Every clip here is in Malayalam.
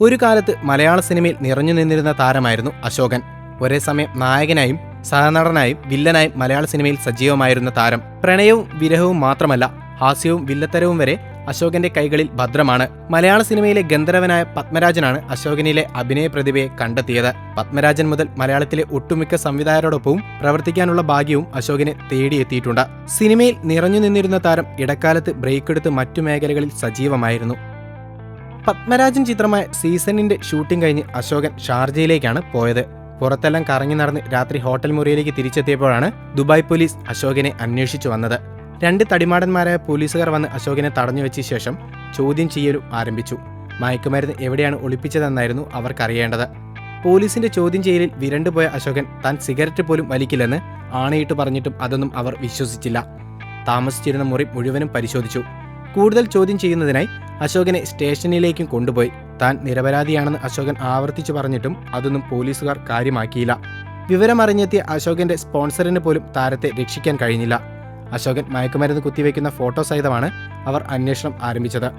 ഒരു കാലത്ത് മലയാള സിനിമയിൽ നിറഞ്ഞു നിന്നിരുന്ന താരമായിരുന്നു അശോകൻ. ഒരേ സമയം നായകനായും സഹനടനായും വില്ലനായും മലയാള സിനിമയിൽ സജീവമായിരുന്ന താരം. പ്രണയവും വിരഹവും മാത്രമല്ല ഹാസ്യവും വില്ലത്തരവും വരെ അശോകന്റെ കൈകളിൽ ഭദ്രമാണ്. മലയാള സിനിമയിലെ ഗന്ധർവനായ പത്മരാജനാണ് അശോകനിലെ അഭിനയ പ്രതിഭയെ കണ്ടെത്തിയത്. പത്മരാജൻ മുതൽ മലയാളത്തിലെ ഒട്ടുമിക്ക സംവിധായകരോടൊപ്പവും പ്രവർത്തിക്കാനുള്ള ഭാഗ്യവും അശോകനെ തേടിയെത്തിയിട്ടുണ്ട്. സിനിമയിൽ നിറഞ്ഞു നിന്നിരുന്ന താരം ഇടക്കാലത്ത് ബ്രേക്ക് എടുത്ത് മറ്റു മേഖലകളിൽ സജീവമായിരുന്നു. പത്മരാജൻ ചിത്രമായ സീസണിന്റെ ഷൂട്ടിംഗ് കഴിഞ്ഞ് അശോകൻ ഷാർജയിലേക്കാണ് പോയത്. പുറത്തെല്ലാം കറങ്ങി നടന്ന് രാത്രി ഹോട്ടൽ മുറിയിലേക്ക് തിരിച്ചെത്തിയപ്പോഴാണ് ദുബായ് പോലീസ് അശോകനെ അന്വേഷിച്ചു വന്നത്. രണ്ട് തടിമാടന്മാരായ പോലീസുകാർ വന്ന് അശോകനെ തടഞ്ഞു വെച്ച ശേഷം ചോദ്യം ചെയ്യലും ആരംഭിച്ചു. മയക്കുമരുന്ന് എവിടെയാണ് ഒളിപ്പിച്ചതെന്നായിരുന്നു അവർക്കറിയേണ്ടത്. പോലീസിന്റെ ചോദ്യം ചെയ്യലിൽ വിരണ്ടുപോയ അശോകൻ താൻ സിഗരറ്റ് പോലും വലിക്കില്ലെന്ന് ആണയിട്ട് പറഞ്ഞിട്ടും അതൊന്നും അവർ വിശ്വസിച്ചില്ല. താമസിച്ചിരുന്ന മുറി മുഴുവനും പരിശോധിച്ചു. കൂടുതൽ ചോദ്യം ചെയ്യുന്നതിനായി അശോകനെ സ്റ്റേഷനിലേക്കും കൊണ്ടുപോയി. താൻ നിരപരാധിയാണെന്ന് അശോകൻ ആവർത്തിച്ചു പറഞ്ഞിട്ടും അതൊന്നും പോലീസുകാർ കാര്യമാക്കിയില്ല. വിവരമറിഞ്ഞെത്തിയ അശോകന്റെ സ്പോൺസറിന് പോലും താരത്തെ രക്ഷിക്കാൻ കഴിഞ്ഞില്ല. അശോകൻ മയക്കുമരുന്ന് കുത്തിവെക്കുന്ന ഫോട്ടോ സഹിതമാണ് അവർ അന്വേഷണം ആരംഭിച്ചത്.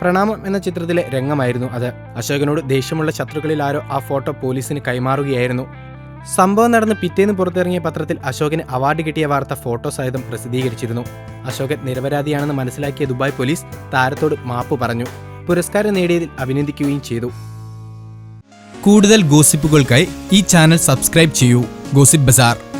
പ്രണാമം എന്ന ചിത്രത്തിലെ രംഗമായിരുന്നു അത്. അശോകനോട് ദേഷ്യമുള്ള ശത്രുക്കളിൽ ആരോ ആ ഫോട്ടോ പോലീസിന് കൈമാറുകയായിരുന്നു. സംഭവം നടന്ന് പിറ്റേന്ന് പുറത്തിറങ്ങിയ പത്രത്തിൽ അശോകന് അവാർഡ് കിട്ടിയ വാർത്ത ഫോട്ടോ സഹിതം പ്രസിദ്ധീകരിച്ചിരുന്നു. അശോകൻ നിരപരാധിയാണെന്ന് മനസ്സിലാക്കിയ ദുബായ് പോലീസ് താരത്തോട് മാപ്പ് പറഞ്ഞു. പുരസ്കാരം നേടിയതിൽ അഭിനന്ദിക്കുകയും ചെയ്തു. കൂടുതൽ ഗോസിപ്പുകൾക്കായി ഈ ചാനൽ സബ്സ്ക്രൈബ് ചെയ്യൂ. Gossip bazaar.